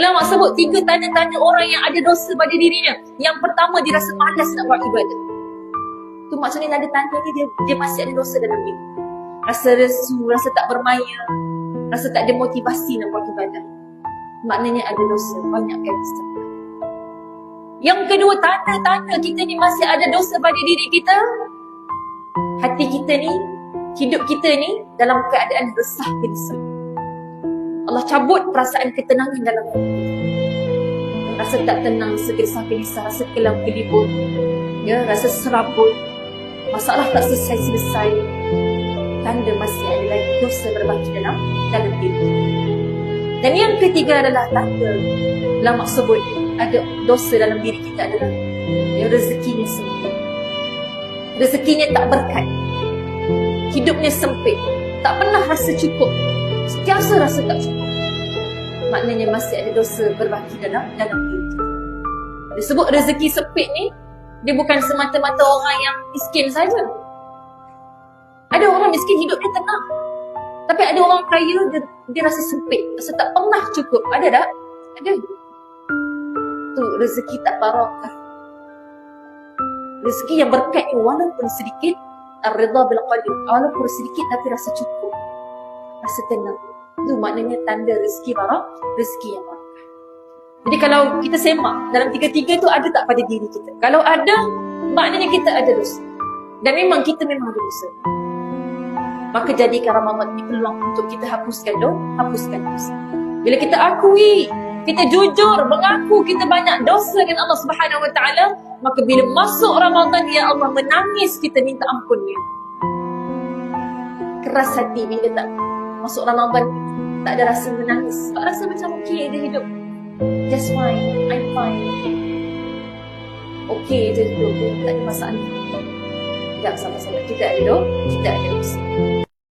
Ulama sebut tiga tanda-tanda orang yang ada dosa pada dirinya. Yang pertama dia rasa malas nak buat ibadah. Tu maksudnya ada tanda ni dia, dia masih ada dosa dalam diri. Rasa resu, rasa tak bermaya, rasa tak ada motivasi nak buat ibadah. Maknanya ada dosa, banyak istighfar. Yang kedua, tanda-tanda kita ni masih ada dosa pada diri kita. Hati kita ni, hidup kita ni dalam keadaan resah gelisah. Allah cabut perasaan ketenangan dalam hati. Rasa tak tenang, segelisah-gelisah, rasa kelam kelibut, ya, rasa serabut, masalah tak selesai-selesai. Tanda masih ada lagi dosa berbaki dalam dalam diri. Dan yang ketiga adalah tanda lama sebut ada dosa dalam diri kita adalah ya, rezekinya sempit. Rezekinya tak berkat. Hidupnya sempit. Tak pernah rasa cukup. Setiasa rasa tak cukup. Maknanya masih ada dosa berbaki dalam dalam diri kita. Disebut rezeki sempit ni, dia bukan semata-mata orang yang miskin saja. Ada orang miskin hidup dia tenang. Tapi ada orang kaya dia, dia rasa sempit, rasa tak pernah cukup. Ada tak? Ada. Tu rezeki tak barakah. Rezeki yang berkat ni walaupun sedikit, ar-ridha bil qadir. Walaupun sedikit tapi rasa cukup. Rasa tenang. Itu maknanya tanda rezeki barak, rezeki yang barakah. Jadi kalau kita semak dalam tiga-tiga tu ada tak pada diri kita? Kalau ada, maknanya kita ada dosa. Dan memang kita memang ada dosa. Maka jadikan Ramadan ini peluang untuk kita hapuskan dosa, hapuskan dosa. Bila kita akui, kita jujur mengaku kita banyak dosa dengan Allah Subhanahu Wa Taala, maka bila masuk Ramadan ya Allah menangis kita minta ampunnya. Keras hati bila tak masuk Ramadan tak ada rasa menangis. Tak rasa macam okey dia hidup. Just fine. I'm fine. Okey je hidup. Tak ada masalah. Tak sama-sama. Kita dosa. Kita ada dosa.